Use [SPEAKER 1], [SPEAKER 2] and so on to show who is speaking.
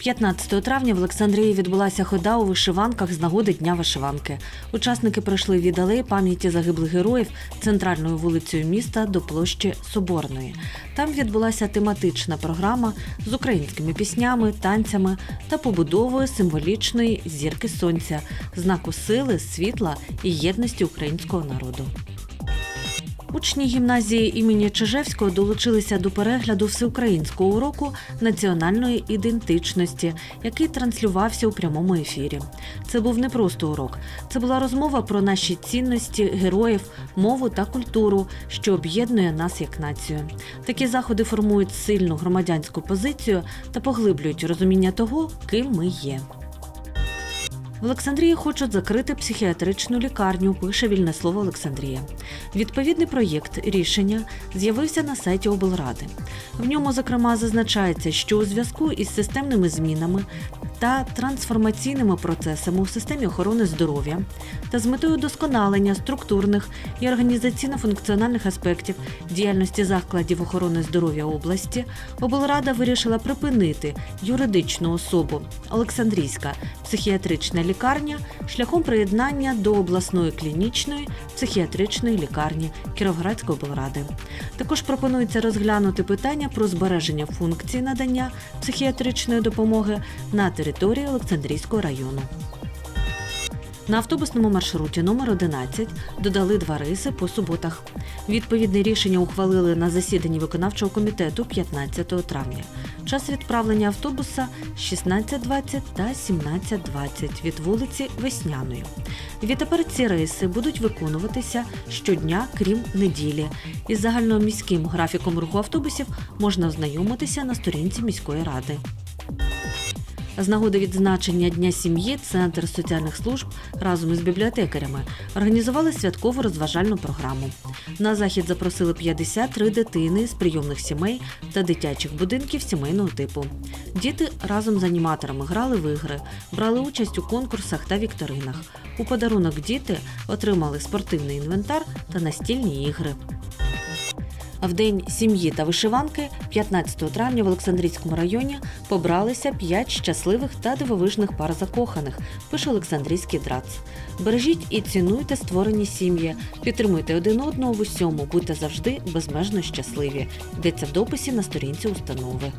[SPEAKER 1] 15 травня в Олександрії відбулася хода у вишиванках з нагоди Дня вишиванки. Учасники пройшли від алеї пам'яті загиблих героїв центральною вулицею міста до площі Соборної. Там відбулася тематична програма з українськими піснями, танцями та побудовою символічної зірки сонця, знаку сили, світла і єдності українського народу. Учні гімназії імені Чижевського долучилися до перегляду всеукраїнського уроку національної ідентичності, який транслювався у прямому ефірі. Це був не просто урок, це була розмова про наші цінності, героїв, мову та культуру, що об'єднує нас як націю. Такі заходи формують сильну громадянську позицію та поглиблюють розуміння того, ким ми є. Олександрії хочуть закрити психіатричну лікарню, пише вільне слово Олександрія. Відповідний проєкт рішення з'явився на сайті облради. В ньому, зокрема, зазначається, що у зв'язку із системними змінами та трансформаційними процесами у системі охорони здоров'я та з метою досконалення структурних і організаційно-функціональних аспектів діяльності закладів охорони здоров'я області, облрада вирішила припинити юридичну особу Олександрійська психіатрична лікарня шляхом приєднання до обласної клінічної психіатричної лікарні Кіровоградської облради. Також пропонується розглянути питання про збереження функцій надання психіатричної допомоги на території Олександрійського району. На автобусному маршруті номер 11 додали два рейси по суботах. Відповідне рішення ухвалили на засіданні виконавчого комітету 15 травня. Час відправлення автобуса 16.20 та 17.20 від вулиці Весняної. Відтепер ці рейси будуть виконуватися щодня, крім неділі. Із загальноміським графіком руху автобусів можна ознайомитися на сторінці міської ради. З нагоди відзначення Дня сім'ї Центр соціальних служб разом із бібліотекарями організували святкову розважальну програму. На захід запросили 53 дитини з прийомних сімей та дитячих будинків сімейного типу. Діти разом з аніматорами грали в ігри, брали участь у конкурсах та вікторинах. У подарунок діти отримали спортивний інвентар та настільні ігри. В день сім'ї та вишиванки 15 травня в Олександрійському районі побралися п'ять щасливих та дивовижних пар закоханих, пише Олександрійський драц. Бережіть і цінуйте створені сім'ї, підтримуйте один одного в усьому, будьте завжди безмежно щасливі. Йдеться в дописі на сторінці установи.